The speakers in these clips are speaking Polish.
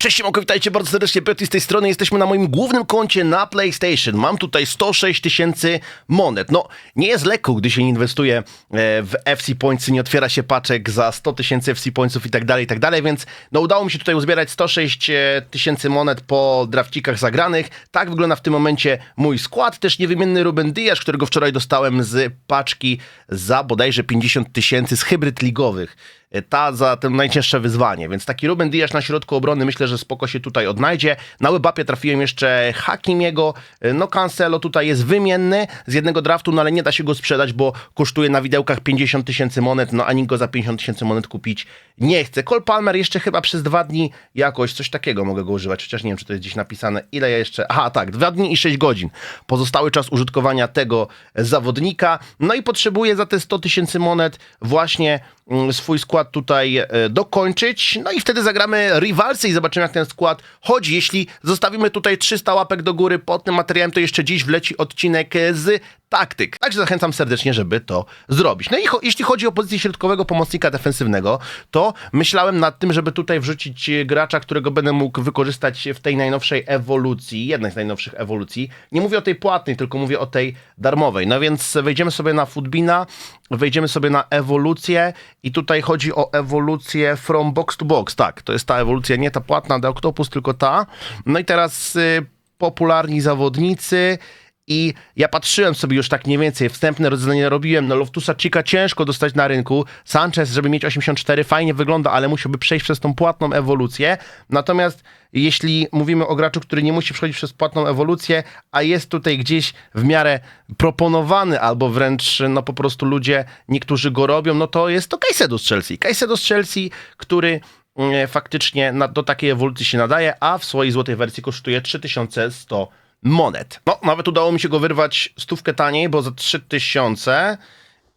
Cześć, siemanko, witajcie bardzo serdecznie, Petty z tej strony. Jesteśmy na moim głównym koncie na PlayStation. Mam tutaj 106 tysięcy monet. No, nie jest lekko, gdy się inwestuje e, w FC Points, nie otwiera się paczek za 100 tysięcy FC Pointsów i tak dalej, i tak dalej, więc no udało mi się tutaj uzbierać 106 e, tysięcy monet po drafcikach zagranych. Tak wygląda w tym momencie mój skład. Też niewymienny Ruben Diaz, którego wczoraj dostałem z paczki za bodajże 50 tysięcy z hybryd ligowych ta za to najcięższe wyzwanie, więc taki Ruben Diaz na środku obrony myślę, że spoko się tutaj odnajdzie. Na Łebapie trafiłem jeszcze Hakimiego, no Cancelo tutaj jest wymienny z jednego draftu, no ale nie da się go sprzedać, bo kosztuje na widełkach 50 tysięcy monet, no a nikt go za 50 tysięcy monet kupić nie chce. Cole Palmer jeszcze chyba przez dwa dni jakoś coś takiego mogę go używać, chociaż nie wiem, czy to jest gdzieś napisane, ile ja jeszcze... Aha, tak, dwa dni i 6 godzin. Pozostały czas użytkowania tego zawodnika, no i potrzebuję za te 100 tysięcy monet właśnie swój skład tutaj e, dokończyć, no i wtedy zagramy rivalsy i zobaczymy jak ten skład chodzi. Jeśli zostawimy tutaj 300 łapek do góry pod tym materiałem, to jeszcze dziś wleci odcinek z taktyk. Także zachęcam serdecznie, żeby to zrobić. No i jeśli chodzi o pozycję środkowego pomocnika defensywnego, to myślałem nad tym, żeby tutaj wrzucić gracza, którego będę mógł wykorzystać w tej najnowszej ewolucji, jednej z najnowszych ewolucji. Nie mówię o tej płatnej, tylko mówię o tej darmowej. No więc wejdziemy sobie na Footbina, wejdziemy sobie na ewolucję i tutaj chodzi o ewolucję from box to box. Tak, to jest ta ewolucja, nie ta płatna The Octopus, tylko ta. No i teraz y, popularni zawodnicy i ja patrzyłem sobie już tak mniej więcej, wstępne rozeznanie robiłem, no Loftusa Chica ciężko dostać na rynku, Sanchez, żeby mieć 84, fajnie wygląda, ale musiałby przejść przez tą płatną ewolucję, natomiast jeśli mówimy o graczu, który nie musi przechodzić przez płatną ewolucję, a jest tutaj gdzieś w miarę proponowany, albo wręcz no po prostu ludzie, niektórzy go robią, no to jest to Caicedo z Chelsea. Caicedo z Chelsea, który mm, faktycznie na, do takiej ewolucji się nadaje, a w swojej złotej wersji kosztuje 3100 monet. No, nawet udało mi się go wyrwać stówkę taniej, bo za 3000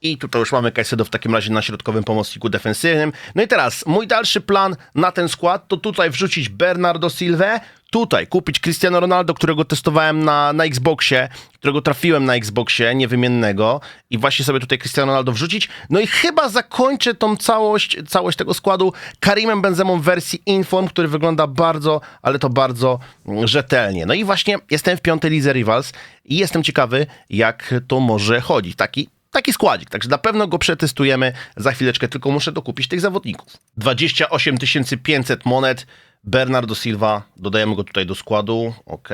i tutaj już mamy Caicedo w takim razie na środkowym pomocniku defensywnym. No i teraz mój dalszy plan na ten skład to tutaj wrzucić Bernardo Silva, tutaj kupić Cristiano Ronaldo, którego testowałem na, na Xboxie, którego trafiłem na Xboxie niewymiennego i właśnie sobie tutaj Cristiano Ronaldo wrzucić. No i chyba zakończę tą całość, całość tego składu Karimem Benzemą w wersji Inform, który wygląda bardzo, ale to bardzo rzetelnie. No i właśnie jestem w piątej lidze Rivals i jestem ciekawy, jak to może chodzić. Taki taki składzik, także na pewno go przetestujemy za chwileczkę, tylko muszę dokupić tych zawodników. 28 500 monet, Bernardo Silva, dodajemy go tutaj do składu, ok.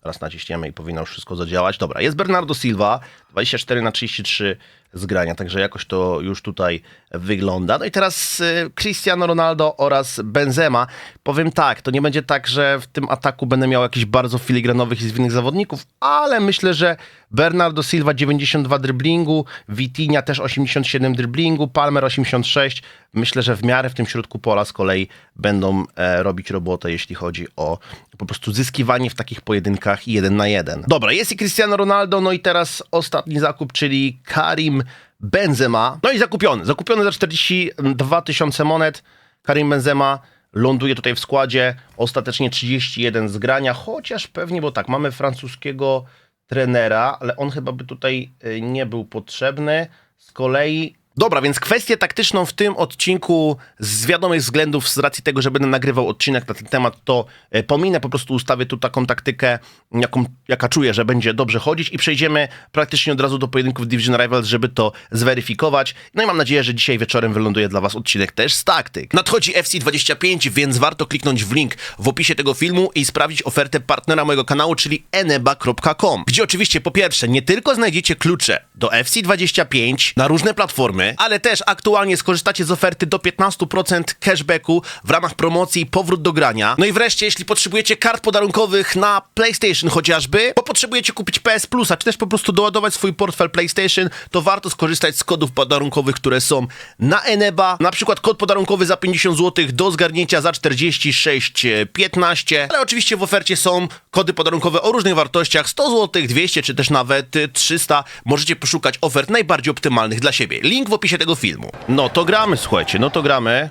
Teraz naciśniemy i powinno już wszystko zadziałać. Dobra, jest Bernardo Silva, 24 na 33 zgrania, także jakoś to już tutaj wygląda. No i teraz y, Cristiano Ronaldo oraz Benzema. Powiem tak, to nie będzie tak, że w tym ataku będę miał jakichś bardzo filigranowych i zwinnych zawodników, ale myślę, że Bernardo Silva 92 driblingu, Vitinha też 87 driblingu, Palmer 86. Myślę, że w miarę w tym środku pola z kolei będą e, robić robotę, jeśli chodzi o po prostu zyskiwanie w takich pojedynkach jeden na jeden. Dobra, jest i Cristiano Ronaldo, no i teraz ostatni zakup, czyli Karim Benzema. No i zakupiony, zakupiony za 42 tysiące monet. Karim Benzema ląduje tutaj w składzie, ostatecznie 31 zgrania, chociaż pewnie, bo tak, mamy francuskiego trenera, ale on chyba by tutaj y, nie był potrzebny. Z kolei Dobra, więc kwestię taktyczną w tym odcinku z wiadomych względów, z racji tego, że będę nagrywał odcinek na ten temat, to e, pominę, po prostu ustawię tu taką taktykę, jaką, jaka czuję, że będzie dobrze chodzić i przejdziemy praktycznie od razu do pojedynków Division Rivals, żeby to zweryfikować. No i mam nadzieję, że dzisiaj wieczorem wyląduje dla Was odcinek też z taktyk. Nadchodzi FC25, więc warto kliknąć w link w opisie tego filmu i sprawdzić ofertę partnera mojego kanału, czyli eneba.com, gdzie oczywiście po pierwsze nie tylko znajdziecie klucze do FC25 na różne platformy, ale też aktualnie skorzystacie z oferty do 15% cashbacku w ramach promocji Powrót do grania. No i wreszcie, jeśli potrzebujecie kart podarunkowych na PlayStation chociażby, bo potrzebujecie kupić PS Plusa, czy też po prostu doładować swój portfel PlayStation, to warto skorzystać z kodów podarunkowych, które są na Eneba. Na przykład kod podarunkowy za 50 zł do zgarnięcia za 46,15, ale oczywiście w ofercie są kody podarunkowe o różnych wartościach 100 zł, 200 czy też nawet 300. Możecie poszukać ofert najbardziej optymalnych dla siebie. Link w opisie tego filmu. No to gramy, słuchajcie, no to gramy.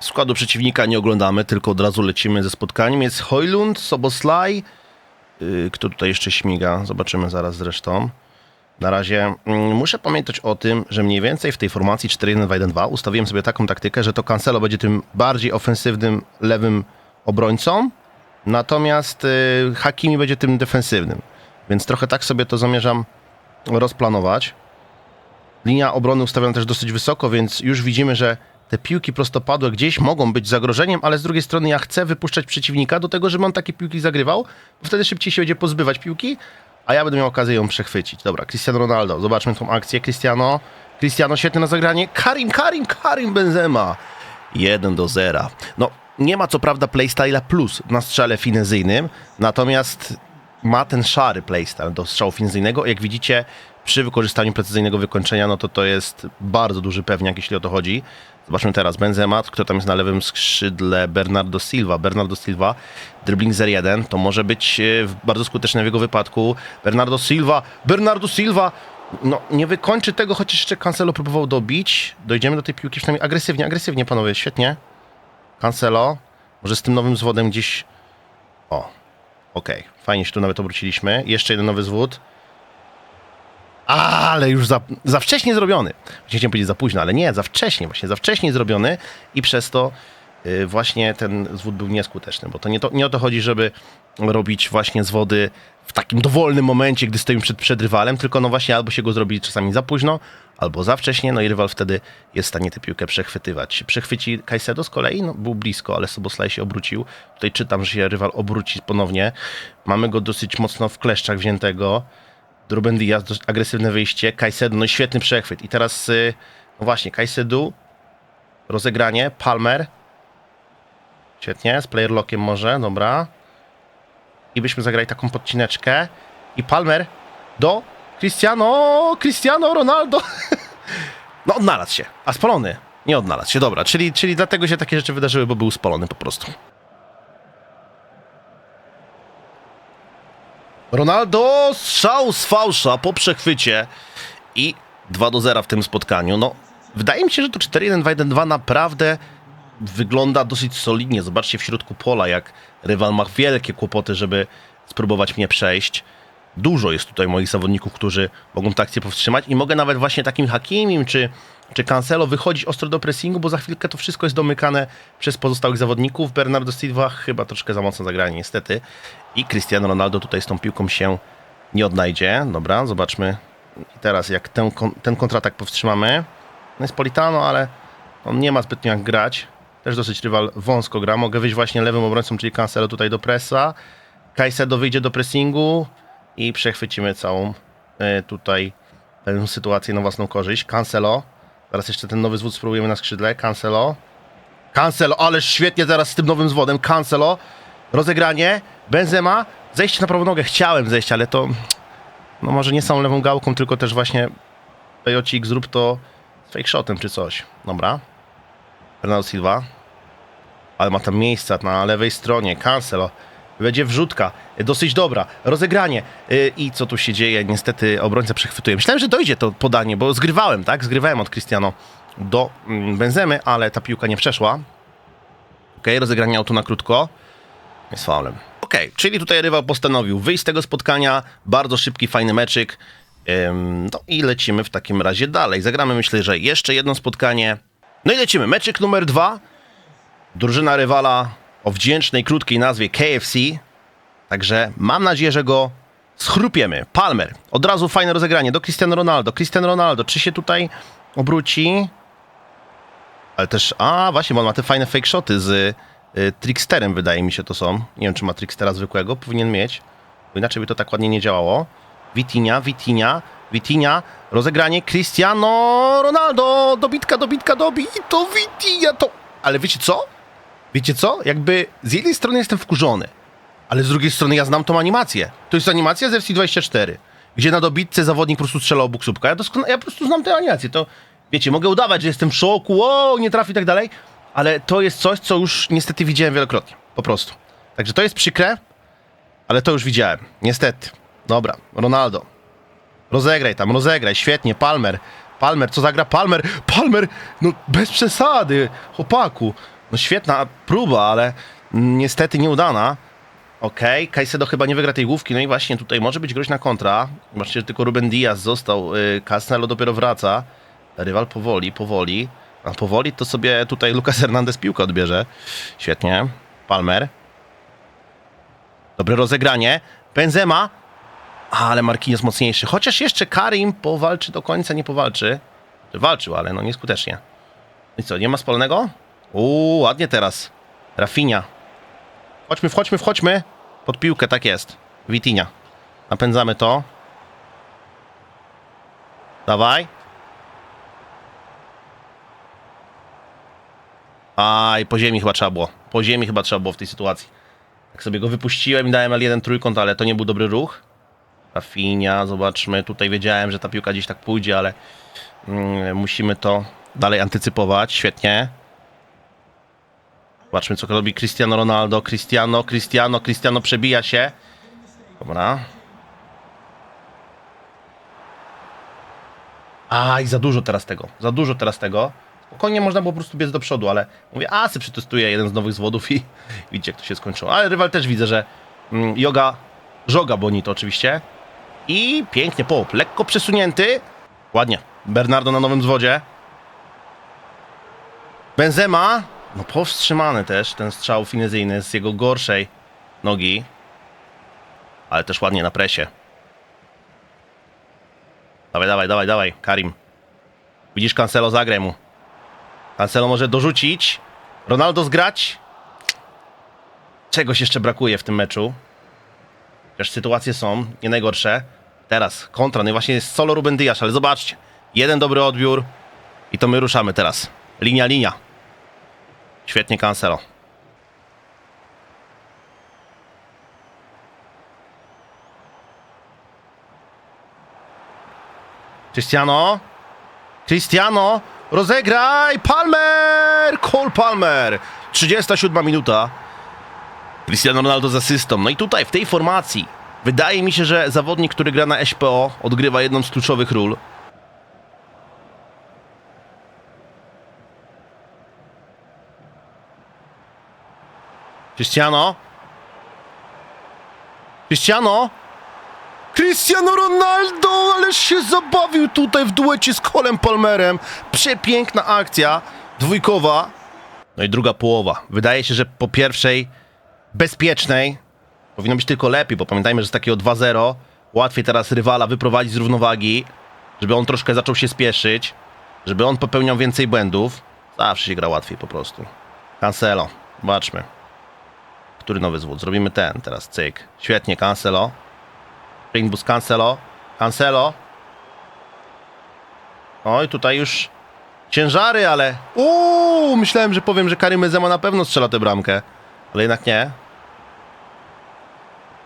Składu przeciwnika nie oglądamy, tylko od razu lecimy ze spotkaniem. Jest Hojlund, Soboslaj. Yy, kto tutaj jeszcze śmiga? Zobaczymy zaraz zresztą. Na razie mm, muszę pamiętać o tym, że mniej więcej w tej formacji 4-1-2-1-2 ustawiłem sobie taką taktykę, że to Cancelo będzie tym bardziej ofensywnym lewym obrońcą, natomiast y, Hakimi będzie tym defensywnym. Więc trochę tak sobie to zamierzam rozplanować. Linia obrony ustawiona też dosyć wysoko, więc już widzimy, że te piłki prostopadłe gdzieś mogą być zagrożeniem, ale z drugiej strony ja chcę wypuszczać przeciwnika do tego, żeby on takie piłki zagrywał, bo wtedy szybciej się będzie pozbywać piłki, a ja będę miał okazję ją przechwycić. Dobra, Cristiano Ronaldo, zobaczmy tą akcję. Cristiano, Cristiano świetne na zagranie. Karim, Karim, Karim Benzema. 1 do 0. No, nie ma co prawda playstyla plus na strzale finezyjnym, natomiast ma ten szary playstyle do strzału finezyjnego. Jak widzicie, przy wykorzystaniu precyzyjnego wykończenia, no to to jest bardzo duży pewniak, jeśli o to chodzi. Zobaczmy teraz Benzema, kto tam jest na lewym skrzydle, Bernardo Silva. Bernardo Silva, dribbling 0-1, to może być e, bardzo skuteczne w jego wypadku. Bernardo Silva, Bernardo Silva, no nie wykończy tego, chociaż jeszcze Cancelo próbował dobić. Dojdziemy do tej piłki przynajmniej agresywnie, agresywnie panowie, świetnie. Cancelo, może z tym nowym zwodem gdzieś... O, okej, fajnie się tu nawet obróciliśmy. Jeszcze jeden nowy zwód. Ale już za, za wcześnie zrobiony. Właśnie chciałem powiedzieć za późno, ale nie, za wcześnie, właśnie za wcześnie zrobiony i przez to y, właśnie ten zwód był nieskuteczny, bo to nie, to nie o to chodzi, żeby robić właśnie zwody w takim dowolnym momencie, gdy stoimy przed, przed rywalem, tylko no właśnie albo się go zrobi czasami za późno, albo za wcześnie, no i rywal wtedy jest w stanie tę piłkę przechwytywać. Przechwyci Caicedo z kolei, no był blisko, ale Soboslaj się obrócił. Tutaj czytam, że się rywal obróci ponownie. Mamy go dosyć mocno w kleszczach wziętego. Ruben Diaz, agresywne wyjście, Caicedo, no świetny przechwyt. I teraz, y, no właśnie, Caicedo, rozegranie, Palmer, świetnie, z player lockiem może, dobra. I byśmy zagrali taką podcineczkę. I Palmer do Cristiano, Cristiano Ronaldo. No odnalazł się, a spalony. Nie odnalazł się, dobra, czyli, czyli dlatego się takie rzeczy wydarzyły, bo był spalony po prostu. Ronaldo strzał z fałsza po przechwycie i 2 do 0 w tym spotkaniu. No, wydaje mi się, że to 4-1-2-1-2 naprawdę wygląda dosyć solidnie. Zobaczcie w środku pola, jak rywal ma wielkie kłopoty, żeby spróbować mnie przejść. Dużo jest tutaj moich zawodników, którzy mogą tę akcję powstrzymać i mogę nawet właśnie takim Hakimim czy, czy Cancelo wychodzić ostro do pressingu, bo za chwilkę to wszystko jest domykane przez pozostałych zawodników. Bernardo Silva chyba troszkę za mocno zagranie niestety i Cristiano Ronaldo tutaj z tą piłką się nie odnajdzie. Dobra, zobaczmy teraz jak ten, ten kontratak powstrzymamy. No jest Politano, ale on nie ma zbytnio jak grać. Też dosyć rywal wąsko gra. Mogę wyjść właśnie lewym obrońcą, czyli Cancelo tutaj do pressa. Caicedo wyjdzie do pressingu i przechwycimy całą e, tutaj tę sytuację na własną korzyść. Cancelo. Teraz jeszcze ten nowy zwód spróbujemy na skrzydle. Cancelo. Cancelo, ależ świetnie teraz z tym nowym zwodem. Cancelo. Rozegranie. Benzema. Zejście na prawą nogę. Chciałem zejść, ale to no może nie samą lewą gałką, tylko też właśnie Pejocik zrób to z fake shotem czy coś. Dobra. Bernardo Silva. Ale ma tam miejsca na lewej stronie. Cancelo. Będzie wrzutka. Dosyć dobra. Rozegranie. Yy, I co tu się dzieje? Niestety obrońca przechwytuje. Myślałem, że dojdzie to podanie, bo zgrywałem, tak? Zgrywałem od Cristiano do mm, Benzemy, ale ta piłka nie przeszła. Ok, rozegranie auto na krótko. Jest faulem. Ok, czyli tutaj rywal postanowił wyjść z tego spotkania. Bardzo szybki, fajny meczyk. No i lecimy w takim razie dalej. Zagramy myślę, że jeszcze jedno spotkanie. No i lecimy. Meczyk numer dwa. Drużyna rywala o wdzięcznej, krótkiej nazwie KFC. Także mam nadzieję, że go schrupiemy. Palmer. Od razu fajne rozegranie do Cristiano Ronaldo. Cristiano Ronaldo, czy się tutaj obróci? Ale też, a właśnie, bo on ma te fajne fake shoty z y, Tricksterem, wydaje mi się to są. Nie wiem, czy ma Trickstera zwykłego, powinien mieć, bo inaczej by to tak ładnie nie działało. Vitinha, Vitinha, Vitinha, rozegranie Cristiano Ronaldo, dobitka, dobitka, dobito, Vitinha, to... Ale wiecie co? Wiecie co? Jakby z jednej strony jestem wkurzony, ale z drugiej strony ja znam tą animację. To jest animacja z FC24, gdzie na dobitce zawodnik po prostu strzela obok słupka. Ja, doskona- ja po prostu znam tę animację. To, wiecie, mogę udawać, że jestem w szoku, o, nie trafi i tak dalej, ale to jest coś, co już niestety widziałem wielokrotnie. Po prostu. Także to jest przykre, ale to już widziałem. Niestety. Dobra, Ronaldo. Rozegraj tam, rozegraj, świetnie, Palmer. Palmer, co zagra? Palmer, Palmer, no bez przesady, chłopaku. No świetna próba, ale niestety nieudana. Okej, Caicedo chyba nie wygra tej główki, no i właśnie tutaj może być groźna kontra. Zobaczcie, że tylko Ruben Diaz został, yy, Cancelo dopiero wraca. Rywal powoli, powoli. A powoli to sobie tutaj Lucas Hernandez piłkę odbierze. Świetnie. Palmer. Dobre rozegranie. Benzema. Ale Marquinhos mocniejszy. Chociaż jeszcze Karim powalczy do końca, nie powalczy. Czy Walczył, ale no nieskutecznie. I co, nie ma spalonego? Uuu, ładnie teraz. Rafinha. Wchodźmy, wchodźmy, wchodźmy. Pod piłkę, tak jest. Witinia. Napędzamy to. Dawaj. Aj, po ziemi chyba trzeba było. Po ziemi chyba trzeba było w tej sytuacji. Tak sobie go wypuściłem i dałem L1 trójkąt, ale to nie był dobry ruch. Rafinha, zobaczmy. Tutaj wiedziałem, że ta piłka gdzieś tak pójdzie, ale mm, musimy to dalej antycypować. Świetnie. Zobaczmy, co robi Cristiano Ronaldo. Cristiano, Cristiano, Cristiano przebija się. Dobra. Aj, za dużo teraz tego. Za dużo teraz tego. Spokojnie można było po prostu biec do przodu, ale mówię, a se przetestuję jeden z nowych zwodów i widzicie, jak to się skończyło. Ale rywal też widzę, że mm, Yoga, Żoga Bonito oczywiście. I pięknie połop, lekko przesunięty. Ładnie. Bernardo na nowym zwodzie. Benzema. No powstrzymany też ten strzał finezyjny z jego gorszej nogi. Ale też ładnie na presie. Dawaj, dawaj, dawaj, dawaj, Karim. Widzisz, Cancelo, zagraj mu. Cancelo może dorzucić. Ronaldo zgrać. Czegoś jeszcze brakuje w tym meczu. Chociaż sytuacje są nie najgorsze. Teraz kontra, no i właśnie jest solo Ruben Dias, ale zobaczcie. Jeden dobry odbiór i to my ruszamy teraz. Linia, linia. Świetnie Cancelo. Cristiano. Cristiano. Rozegraj. Palmer. Cole Palmer. 37 minuta. Cristiano Ronaldo z asystą. No i tutaj, w tej formacji, wydaje mi się, że zawodnik, który gra na SPO, odgrywa jedną z kluczowych ról. Cristiano. Cristiano. Cristiano Ronaldo, ależ się zabawił tutaj w duecie z Colem Palmerem. Przepiękna akcja, dwójkowa. No i druga połowa. Wydaje się, że po pierwszej bezpiecznej powinno być tylko lepiej, bo pamiętajmy, że z takiego 2-0 łatwiej teraz rywala wyprowadzić z równowagi, żeby on troszkę zaczął się spieszyć, żeby on popełniał więcej błędów. Zawsze się gra łatwiej po prostu. Cancelo, zobaczmy. Który nowy zwód? Zrobimy ten teraz, cyk. Świetnie, Cancelo. Springbus Cancelo. Cancelo. Oj, tutaj już ciężary, ale... Uuu, myślałem, że powiem, że Karim Benzema na pewno strzela tę bramkę. Ale jednak nie.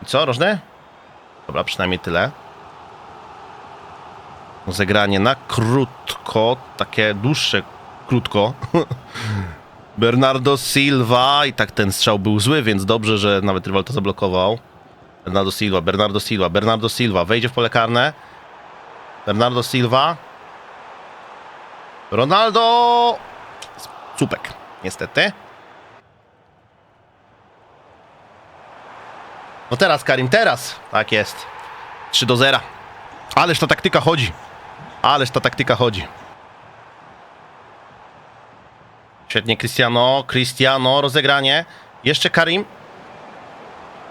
I co, rożny? Dobra, przynajmniej tyle. Zegranie na krótko, takie dłuższe krótko. Bernardo Silva i tak ten strzał był zły, więc dobrze, że nawet rywal to zablokował. Bernardo Silva, Bernardo Silva, Bernardo Silva wejdzie w pole karne. Bernardo Silva. Ronaldo. Słupek, niestety. No teraz Karim, teraz. Tak jest. 3 do 0. Ależ ta taktyka chodzi. Ależ ta taktyka chodzi. Świetnie Cristiano, Cristiano, rozegranie. Jeszcze Karim.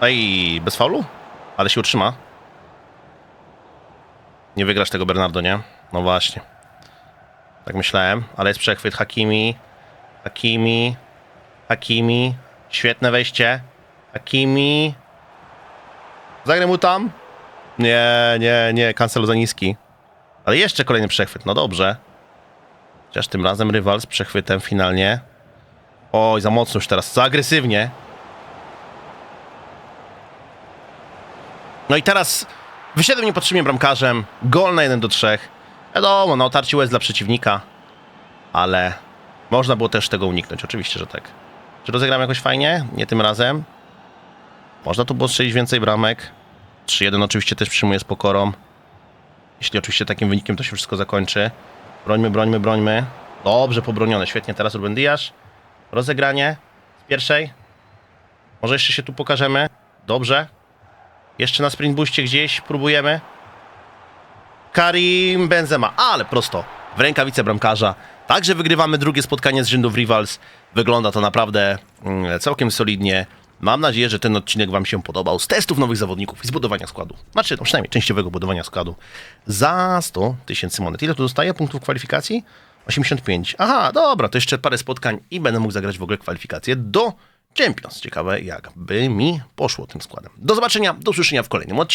Ej, bez faulu? Ale się utrzyma. Nie wygrasz tego Bernardo, nie? No właśnie. Tak myślałem, ale jest przechwyt Hakimi. Hakimi. Hakimi. Świetne wejście. Hakimi. Zagraj mu tam. Nie, nie, nie. Cancel za niski. Ale jeszcze kolejny przechwyt. No dobrze. Chociaż tym razem rywal z przechwytem finalnie. Oj, za mocno już teraz. Za agresywnie. No i teraz wysiadłem niepotrzebnie bramkarzem. Gol na 1 do 3. Wiadomo, no otarcie łez dla przeciwnika. Ale można było też tego uniknąć. Oczywiście, że tak. Czy rozegram jakoś fajnie? Nie tym razem. Można tu było strzelić więcej bramek. 3-1 oczywiście też przyjmuję z pokorą. Jeśli oczywiście takim wynikiem to się wszystko zakończy. Brońmy, brońmy, brońmy. Dobrze pobronione, świetnie. Teraz Ruben Dias. Rozegranie z pierwszej. Może jeszcze się tu pokażemy. Dobrze. Jeszcze na sprint booście gdzieś próbujemy. Karim Benzema, ale prosto w rękawice bramkarza. Także wygrywamy drugie spotkanie z rzędu w Rivals. Wygląda to naprawdę mm, całkiem solidnie. Mam nadzieję, że ten odcinek Wam się podobał. Z testów nowych zawodników i z budowania składu. Znaczy, no przynajmniej częściowego budowania składu. Za 100 tysięcy monet. Ile tu dostaję punktów kwalifikacji? 85. Aha, dobra, to jeszcze parę spotkań i będę mógł zagrać w ogóle kwalifikacje do Champions. Ciekawe, jakby mi poszło tym składem. Do zobaczenia, do usłyszenia w kolejnym odcinku.